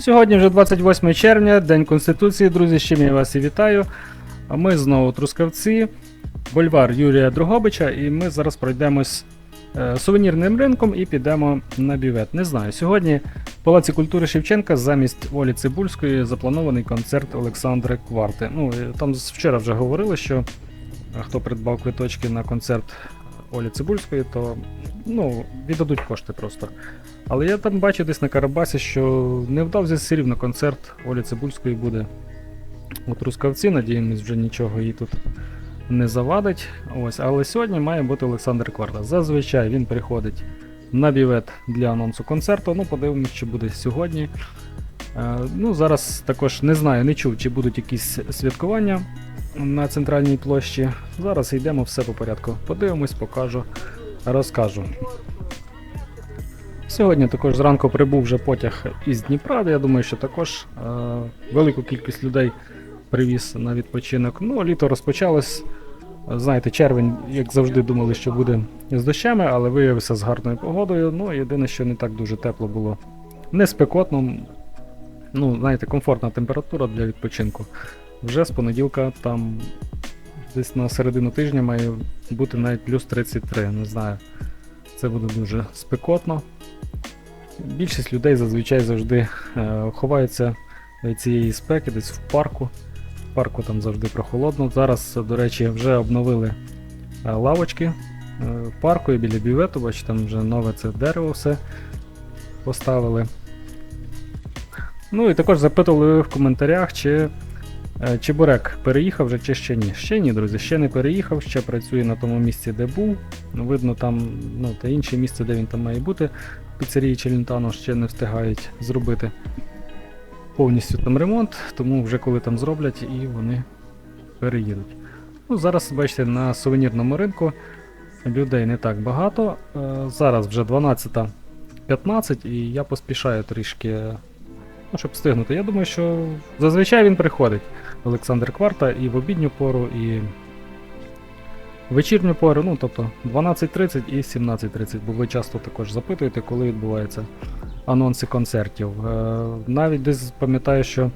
Сьогодні вже 28 червня, День Конституції, друзі, з чим я вас і вітаю. А ми знову Трускавці, бульвар Юрія Дрогобича, і ми зараз пройдемось е, сувенірним ринком і підемо на бювет. Не знаю, сьогодні в Палаці культури Шевченка замість Олі Цибульської запланований концерт Олександри Кварти. Ну, там вчора вже говорили, що е, хто придбав квиточки на концерт Олі Цибульської, то ну, віддадуть кошти просто. Але я там бачу десь на Карабасі, що невдовзі все рівно концерт Олі Цибульської буде у Трускавці. Надіємось, вже нічого їй тут не завадить. Ось, але сьогодні має бути Олександр Кварта. Зазвичай він приходить на бівет для анонсу концерту. Ну, подивимось, що буде сьогодні. Е, ну, зараз також не знаю, не чув, чи будуть якісь святкування на центральній площі. Зараз йдемо все по порядку. Подивимось, покажу, розкажу. Сьогодні також зранку прибув вже потяг із Дніпра. Я думаю, що також е, велику кількість людей привіз на відпочинок. Ну, літо розпочалось. Знаєте, червень, як завжди, думали, що буде з дощами, але виявився з гарною погодою. Ну, єдине, що не так дуже тепло було. Не спекотно. Ну, знаєте, комфортна температура для відпочинку. Вже з понеділка там десь на середину тижня має бути навіть плюс 33, не знаю. Це буде дуже спекотно. Більшість людей зазвичай завжди е, ховаються цієї спеки десь в парку. В парку там завжди прохолодно. Зараз, до речі, вже обновили е, лавочки е, в парку і біля бювету, бачите, там вже нове це дерево все поставили. Ну і також запитували в коментарях, чи Чебурек переїхав вже чи ще ні? Ще ні, друзі, ще не переїхав, ще працює на тому місці, де був. Ну, Видно, там ну, те інше місце, де він там має бути. Піцерії Челентано ще не встигають зробити повністю там ремонт, тому вже коли там зроблять і вони переїдуть. Ну, Зараз, бачите, на сувенірному ринку людей не так багато. Е, Зараз вже 12.15 і я поспішаю трішки Ну, щоб встигнути. Я думаю, що зазвичай він приходить. Олександр Кварта і в обідню пору, і в вечірню пору, ну тобто 12.30 і 17.30, бо ви часто також запитуєте, коли відбуваються анонси концертів. Е, навіть десь пам'ятаю, що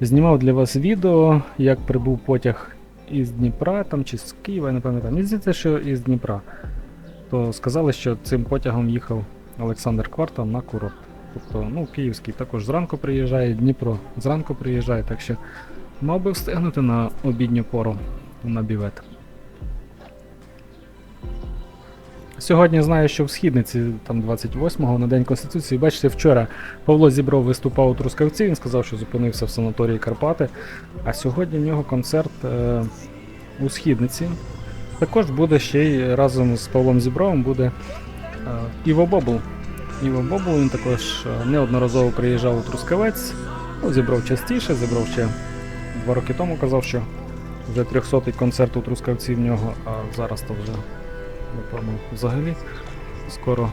знімав для вас відео, як прибув потяг із Дніпра там, чи з Києва, я не пам'ятаю. Мені здається, що із Дніпра. То сказали, що цим потягом їхав Олександр Кварта на курорт. Тобто, ну, Київський також зранку приїжджає, Дніпро зранку приїжджає, так що мав би встигнути на обідню пору на бівет. Сьогодні знаю, що в східниці, там 28-го, на День Конституції, бачите, вчора Павло Зібров виступав у Трускавці, він сказав, що зупинився в санаторії Карпати. А сьогодні в нього концерт е, у східниці. Також буде ще й разом з Павлом Зібровим буде е, Іво Бобул. Іво Бобул, він також е, неодноразово приїжджав у Трускавець. Ну, зібрав частіше, зібрав ще два роки тому, казав, що вже 300-й концерт у Трускавці в нього, а зараз то вже, напевно, взагалі скоро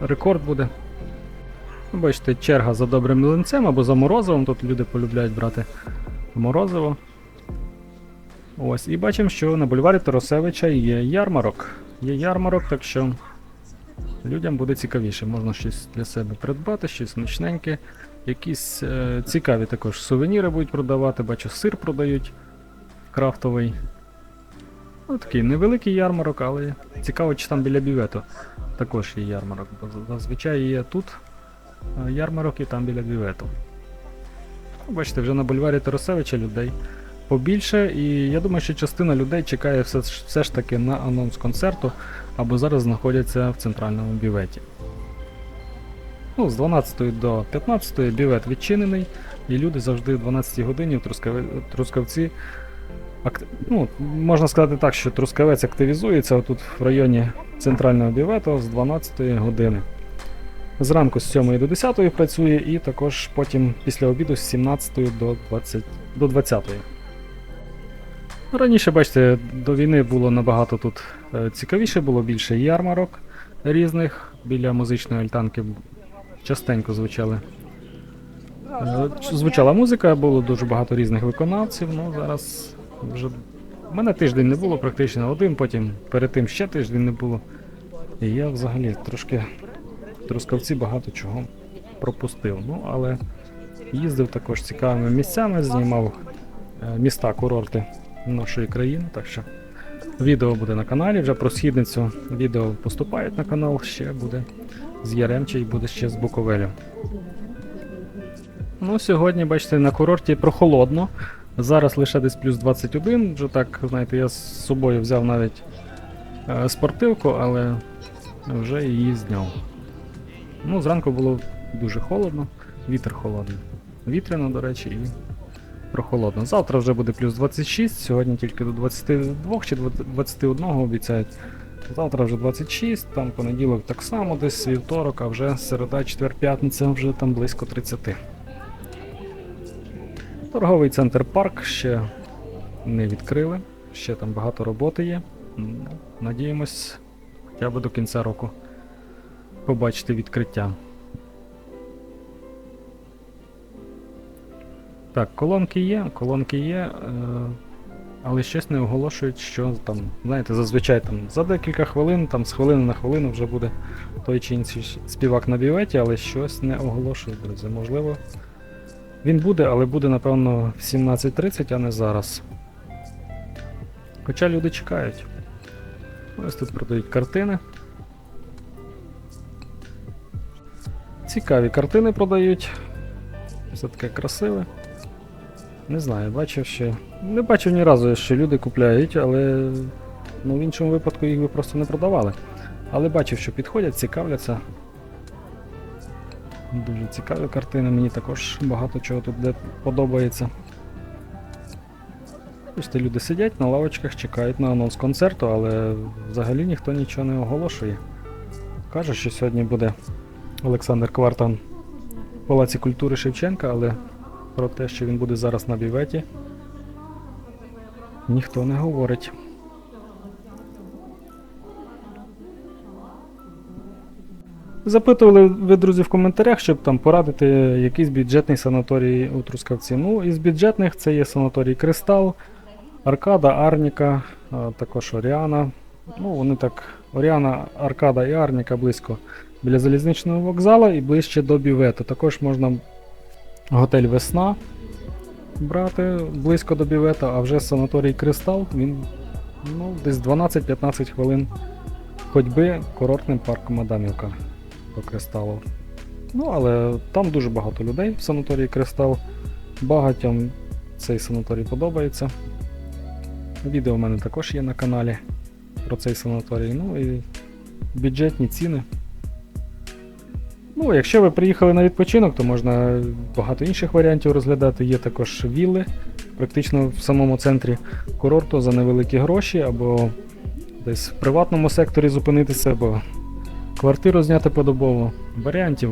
рекорд буде. Ну, Бачите, черга за добрим млинцем або за морозивом. Тут люди полюбляють брати морозиво. Ось, і бачимо, що на бульварі Тарасевича є ярмарок. Є ярмарок, так що людям буде цікавіше. Можна щось для себе придбати, щось смачненьке. Якісь е, цікаві також сувеніри будуть продавати. Бачу, сир продають крафтовий. Ну, такий невеликий ярмарок, але цікаво, чи там біля бювету також є ярмарок. Бо зазвичай є тут е, ярмарок і там біля бювету. Ну, Бачите, вже на бульварі Тарасевича людей побільше, і я думаю, що частина людей чекає все, все ж таки на анонс концерту, або зараз знаходяться в центральному бюветі. Ну, з 12 до 15 бювет відчинений, і люди завжди в 12 годині в Трускаве- Трускавці. Ну, можна сказати так, що Трускавець активізується тут в районі центрального бювету з 12 години. Зранку з 7 до 10 працює, і також потім після обіду з 17 до 20 до 20. Раніше, бачите, до війни було набагато тут е, цікавіше, було більше ярмарок різних. Біля музичної альтанки частенько звучали. е, Звучала музика, було дуже багато різних виконавців. Ну, зараз вже. У мене тиждень не було, практично один, потім перед тим ще тиждень не було. І я взагалі трошки в Трускавці багато чого пропустив. Ну, але Їздив також цікавими місцями, знімав е, міста, курорти нашої країни. Так що відео буде на каналі. Вже про східницю відео поступають на канал, ще буде з Яремча і буде ще з Буковеля. Ну, сьогодні, бачите, на курорті прохолодно. Зараз лише десь плюс 21. Вже так, знаєте, я з собою взяв навіть е, спортивку, але вже її зняв. Ну, зранку було дуже холодно, вітер холодний. Вітряно, до речі, і прохолодно. Завтра вже буде плюс 26, сьогодні тільки до 22 чи 21 обіцяють. Завтра вже 26, там понеділок так само, десь вівторок, а вже середа, четвер, п'ятниця вже там близько 30. Торговий центр парк ще не відкрили, ще там багато роботи є. М, Надіємось, хоча б до кінця року побачити відкриття. Так, колонки є, колонки є, е, але щось не оголошують, що там, знаєте, зазвичай там за декілька хвилин, там з хвилини на хвилину вже буде той чи інший співак на біветі, але щось не оголошують, друзі. Можливо, він буде, але буде, напевно, в 17.30, а не зараз. Хоча люди чекають. Ось тут продають картини. Цікаві картини продають. Все таке красиве. Не знаю, бачив ще. Не бачив ні разу, що люди купляють, але ну, в іншому випадку їх би просто не продавали. Але бачив, що підходять, цікавляться. Дуже цікаві картини, мені також багато чого тут де подобається. Бачите, люди сидять на лавочках, чекають на анонс концерту, але взагалі ніхто нічого не оголошує. Каже, що сьогодні буде Олександр Квартан в Палаці культури Шевченка, але про те, що він буде зараз на біветі, ніхто не говорить. Запитували ви, друзі, в коментарях, щоб там порадити якийсь бюджетний санаторій у Трускавці. Ну, із бюджетних це є санаторій Кристал, Аркада, Арніка, також Оріана. Ну, вони так, Оріана, Аркада і Арніка близько біля залізничного вокзалу і ближче до бювету. Також можна готель Весна брати близько до бювета, а вже санаторій Кристал, він ну, десь 12-15 хвилин ходьби курортним парком Адамівка до Кристалу. Ну, але там дуже багато людей в санаторії Кристал. Багатьом цей санаторій подобається. Відео в мене також є на каналі про цей санаторій. Ну і бюджетні ціни. Ну, якщо ви приїхали на відпочинок, то можна багато інших варіантів розглядати. Є також вілли, практично в самому центрі курорту за невеликі гроші, або десь в приватному секторі зупинитися, або квартиру зняти подобово. Варіантів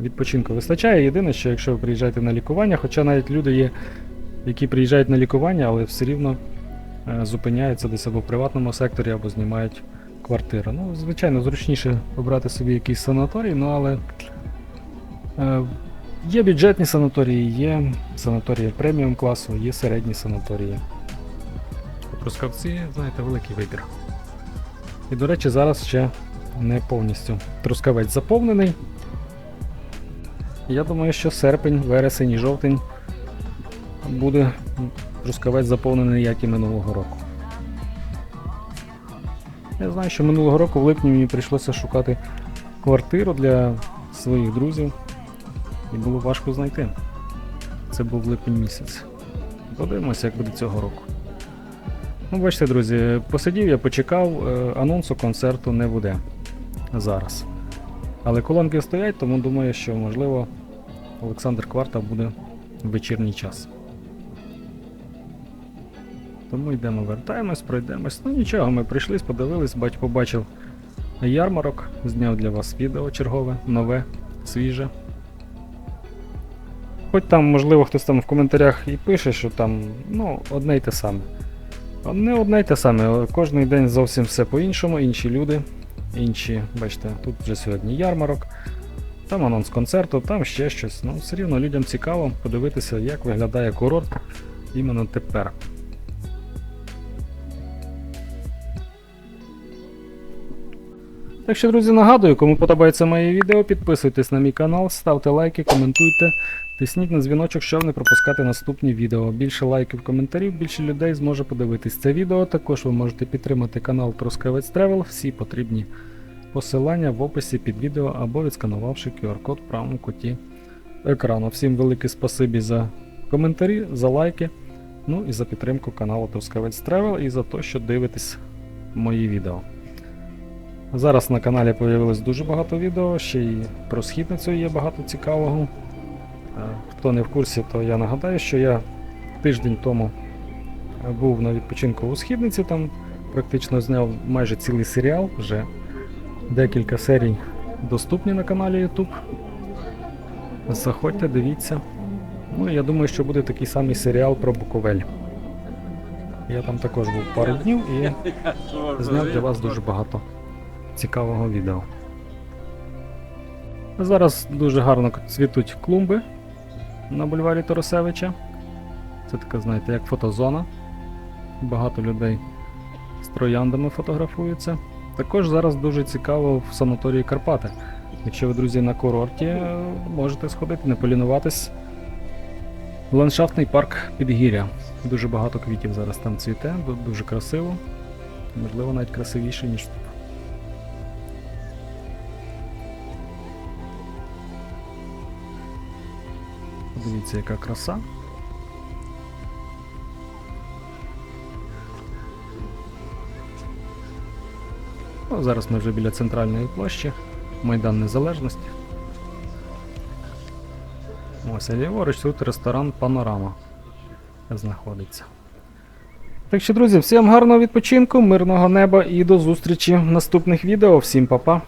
відпочинку вистачає. Єдине, що якщо ви приїжджаєте на лікування, хоча навіть люди є, які приїжджають на лікування, але все рівно е, зупиняються десь або в приватному секторі, або знімають квартиру. Ну, звичайно, зручніше обрати собі якийсь санаторій, ну але е, є бюджетні санаторії, є санаторії преміум класу, є середні санаторії. У Трускавці, знаєте, великий вибір. І, до речі, зараз ще не повністю трускавець заповнений. Я думаю, що серпень, вересень і жовтень буде трускавець заповнений, як і минулого року. Я знаю, що минулого року в липні мені прийшлося шукати квартиру для своїх друзів. І було важко знайти. Це був липень місяць. Подивимося, як буде цього року. Ну, бачите, друзі, посидів я, почекав, е, анонсу концерту не буде зараз. Але колонки стоять, тому думаю, що можливо Олександр Кварта буде в вечірній час. Тому йдемо, вертаємось, пройдемось. Ну нічого, ми прийшли, подивились, батько побачив ярмарок, зняв для вас відео чергове, нове, свіже. Хоч там, можливо, хтось там в коментарях і пише, що там ну, одне й те саме. Не одне й те саме, кожен день зовсім все по-іншому, інші люди, інші, бачите, тут вже сьогодні ярмарок, там анонс концерту, там ще щось. Ну, все рівно людям цікаво подивитися, як виглядає курорт іменно тепер. Так що, друзі, нагадую, кому подобається моє відео, підписуйтесь на мій канал, ставте лайки, коментуйте, Тисніть на дзвіночок, щоб не пропускати наступні відео. Більше лайків, коментарів, більше людей зможе подивитись це відео. Також ви можете підтримати канал Трускавець Тревел. Всі потрібні посилання в описі під відео або відсканувавши QR-код в правому куті екрану. Всім велике спасибі за коментарі, за лайки, ну і за підтримку каналу Трускавець Тревел і за те, що дивитесь мої відео. Зараз на каналі появилось дуже багато відео, ще й про східницю є багато цікавого. Е, Хто не в курсі, то я нагадаю, що я тиждень тому був на відпочинку у східниці, там практично зняв майже цілий серіал, вже декілька серій доступні на каналі YouTube. Заходьте, дивіться. Ну, я думаю, що буде такий самий серіал про Буковель. Я там також був пару днів і зняв для вас дуже багато цікавого відео. Зараз дуже гарно цвітуть клумби на бульварі Торосевича. Це така, знаєте, як фотозона. Багато людей з трояндами фотографуються. Також зараз дуже цікаво в санаторії Карпати. Якщо ви, друзі, на курорті, можете сходити, не полінуватись. Ландшафтний парк Підгір'я. Дуже багато квітів зараз там цвіте, дуже красиво. Можливо, навіть красивіше, ніж тут. Подивіться, яка краса. Ну, зараз ми вже біля центральної площі, Майдан Незалежності. Ось, а ліворуч тут ресторан Панорама знаходиться. Так що, друзі, всім гарного відпочинку, мирного неба і до зустрічі в наступних відео. Всім па-па!